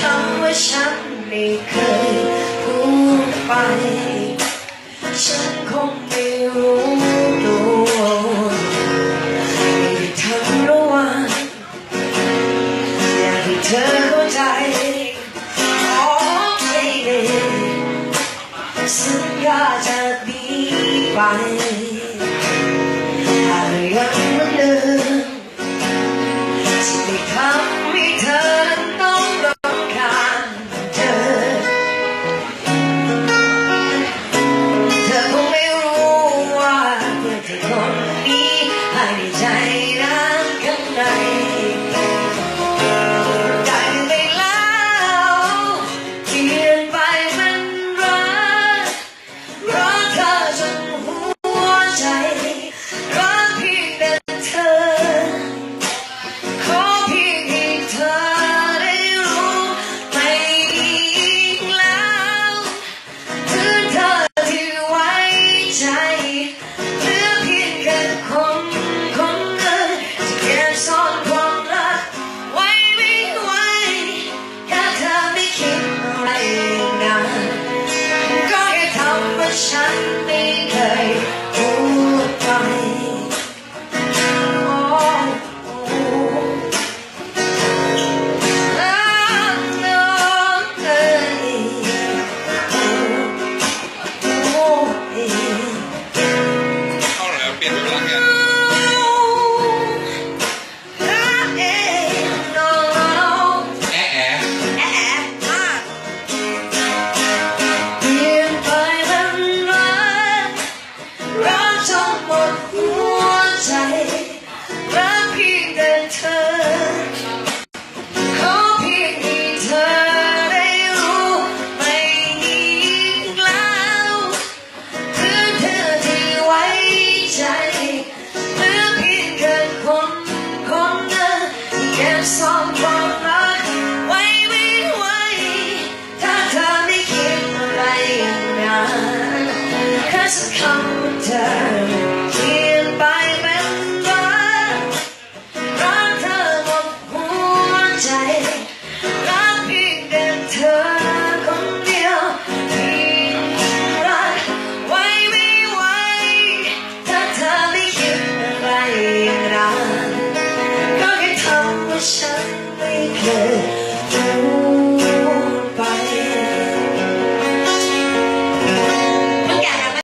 คำว่าฉันไม่เคยพูดไป ฉันคงไม่รู้ night.